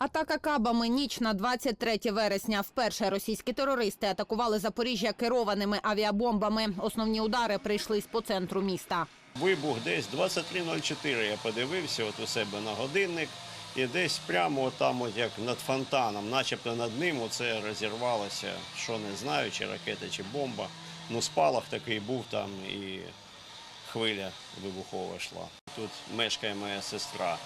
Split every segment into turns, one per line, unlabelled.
Атака кабами ніч на 23 вересня. Вперше російські терористи атакували Запоріжжя керованими авіабомбами. Основні удари прийшлись по центру міста.
Вибух десь 23.04, я подивився от у себе на годинник. І десь прямо там, от як над фонтаном, начебто над ним оце розірвалося, що не знаю, чи ракета, чи бомба. Ну, спалах такий був там і хвиля вибухова йшла. Тут мешкає моя сестра.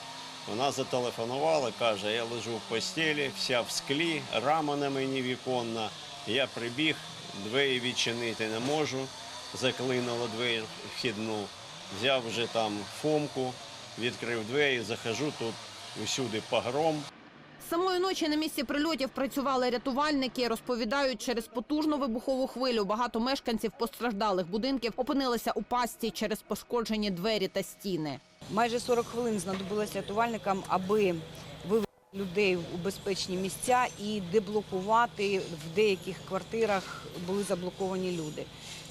Вона зателефонувала, каже, я лежу в постелі, вся в склі, рама на мені віконна. Я прибіг, двері відчинити не можу, заклинуло двері вхідну. Взяв вже там фомку, відкрив двері, захожу тут усюди погром.
Самої ночі на місці прильотів працювали рятувальники. Розповідають, через потужну вибухову хвилю багато мешканців постраждалих будинків опинилися у пастці через пошкоджені двері та стіни.
Майже 40 хвилин знадобилось рятувальникам, аби вивести людей у безпечні місця і деблокувати в деяких квартирах були заблоковані люди.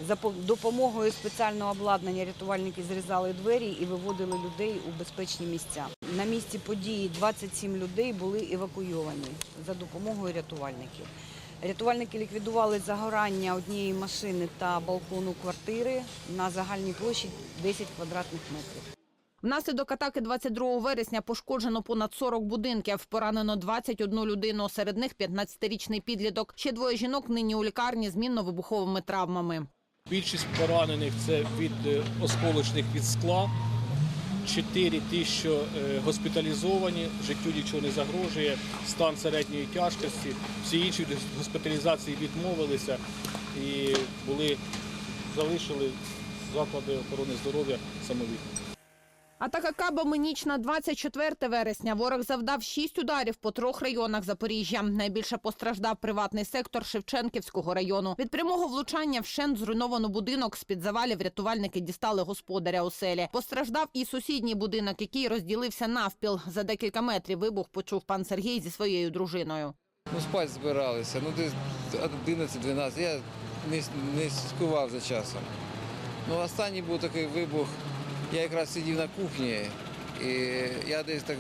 За допомогою спеціального обладнання рятувальники зрізали двері і виводили людей у безпечні місця. На місці події 27 людей були евакуйовані за допомогою рятувальників. Рятувальники ліквідували загорання однієї машини та балкону квартири на загальній площі 10 квадратних метрів.
Внаслідок атаки 22 вересня пошкоджено понад 40 будинків. Поранено 21 людину. Серед них 15-річний підліток. Ще двоє жінок нині у лікарні з мінно-вибуховими травмами.
Більшість поранених це від е, осколочних від скла. Чотири ті, е, госпіталізовані, життю нічого не загрожує, стан середньої тяжкості. Всі інші госпіталізації відмовилися і були, залишили заклади охорони здоров'я самовідно.
Атака кабами ніч на 24 вересня. Ворог завдав шість ударів по трьох районах Запоріжжя. Найбільше постраждав приватний сектор Шевченківського району. Від прямого влучання вщент зруйновано будинок. З під завалів рятувальники дістали господаря оселі. Постраждав і сусідній будинок, який розділився навпіл. За декілька метрів вибух почув пан Сергій зі своєю дружиною.
Ну, спать збиралися, ну десь 11-12. Я не, не слідкував за часом. Ну, останній був такий вибух. Я якраз сидів на кухні, і я десь так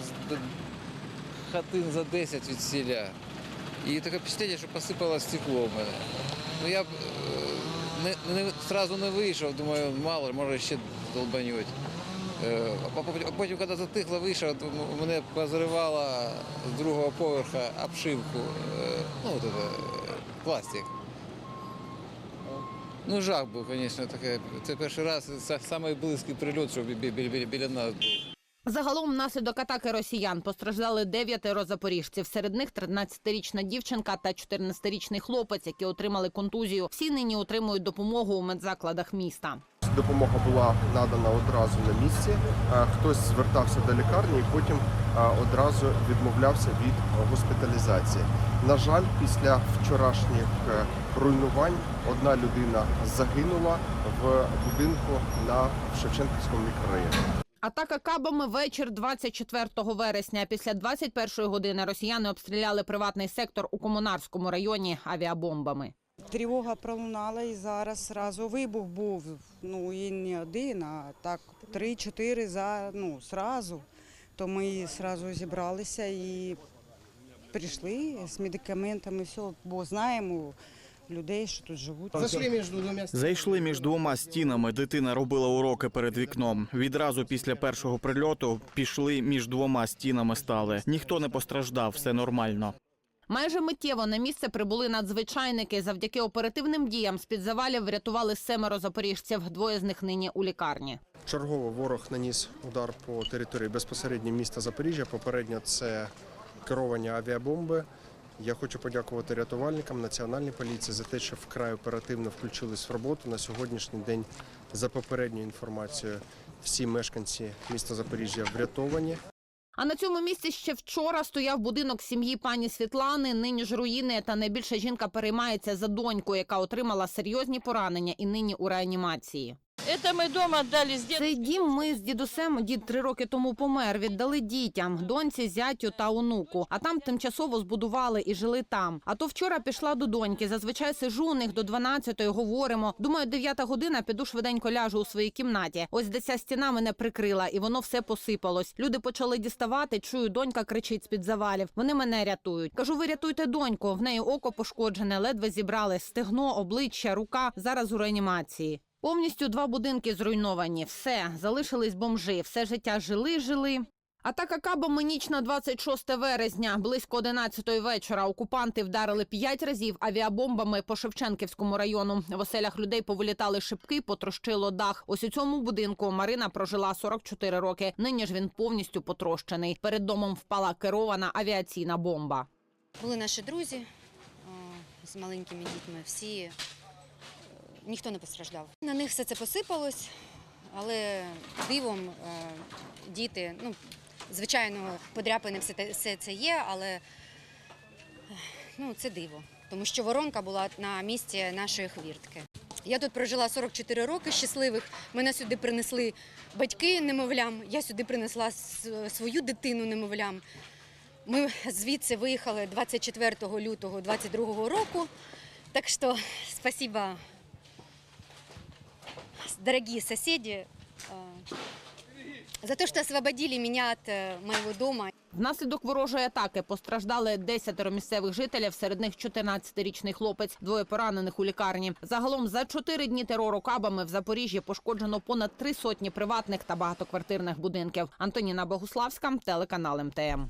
хатин за 10 від сіля. І таке впечатлення, що посипало стекло в мене. Ну я б е, не, не, сразу не вийшов, думаю, мало, може ще долбанють. Е, А потім- коли затихло, вийшов, мене позривало з другого поверха обшивку, е, ну, от пластик. Ну, жах був, звісно, таке. Це перший раз, це самий близький прильот, що бі- бі- біля, біля нас був.
Загалом, внаслідок атаки росіян постраждали дев'ятеро запоріжців. Серед них 13-річна дівчинка та 14-річний хлопець, які отримали контузію. Всі нині отримують допомогу у медзакладах міста.
Допомога була надана одразу на місці. Е, Хтось звертався до лікарні і потім одразу відмовлявся від госпіталізації. На жаль, після вчорашніх е, руйнувань одна людина загинула в будинку на Шевченківському мікрорайоні.
Атака кабами вечір 24 вересня. Після 21 години росіяни обстріляли приватний сектор у комунарському районі авіабомбами.
Тривога пролунала і зараз зразу вибух був. Ну і не один, а так три-чотири за ну зразу. То ми одразу зібралися і прийшли з медикаментами, все, бо знаємо людей, що тут живуть.
Зайшли між двома стінами. Дитина робила уроки перед вікном. Відразу після першого прильоту пішли між двома стінами. Стали. Ніхто не постраждав, все нормально.
Майже миттєво на місце прибули надзвичайники. Завдяки оперативним діям з під завалів врятували семеро запоріжців. Двоє з них нині у лікарні.
Чергово ворог наніс удар по території безпосередньо міста Запоріжжя. Попередньо це керовані авіабомби. Я хочу подякувати рятувальникам Національній поліції за те, що вкрай оперативно включились в роботу. На сьогоднішній день, за попередньою інформацією, всі мешканці міста Запоріжжя врятовані.
А на цьому місці ще вчора стояв будинок сім'ї пані Світлани. Нині ж руїни. Та найбільше жінка переймається за доньку, яка отримала серйозні поранення і нині у реанімації. Цей дім ми з дідусем дід три роки тому помер. Віддали дітям, доньці, зятю та онуку. А там тимчасово збудували і жили там. А то вчора пішла до доньки. Зазвичай сижу у них до 12-ї, говоримо. Думаю, 9 година піду швиденько ляжу у своїй кімнаті. Ось де ця стіна мене прикрила, і воно все посипалось. Люди почали діставати. Чую, донька кричить з під завалів. Вони мене рятують. Кажу, ви рятуйте доньку. В неї око пошкоджене, ледве зібрали стегно, обличчя, рука. Зараз у реанімації. Повністю два будинки зруйновані. Все залишились бомжи. Все життя жили, жили. Атака кабами ніч на 26 вересня. Близько 11 вечора окупанти вдарили п'ять разів авіабомбами по Шевченківському району. В оселях людей повилітали шибки, потрощило дах. Ось у цьому будинку Марина прожила 44 роки. Нині ж він повністю потрощений. Перед домом впала керована авіаційна бомба.
Були наші друзі з маленькими дітьми. Всі ніхто не постраждав. На них все це посипалось, але дивом е, діти, ну, звичайно, подряпини все, це є, але е, ну, це диво, тому що воронка була на місці нашої хвіртки. Я тут прожила 44 роки щасливих. Мене сюди принесли батьки немовлям. Я сюди принесла свою дитину немовлям. Ми звідси виїхали 24 лютого 22 року. Так що спасибо, дорогие соседи, э, за то, что освободили меня от э, моего дома.
Внаслідок ворожої атаки постраждали 10 місцевих жителів, серед них 14-річний хлопець, двоє поранених у лікарні. Загалом за чотири дні терору кабами в Запоріжжі пошкоджено понад три сотні приватних та багатоквартирних будинків. Антоніна Богуславська, телеканал МТМ.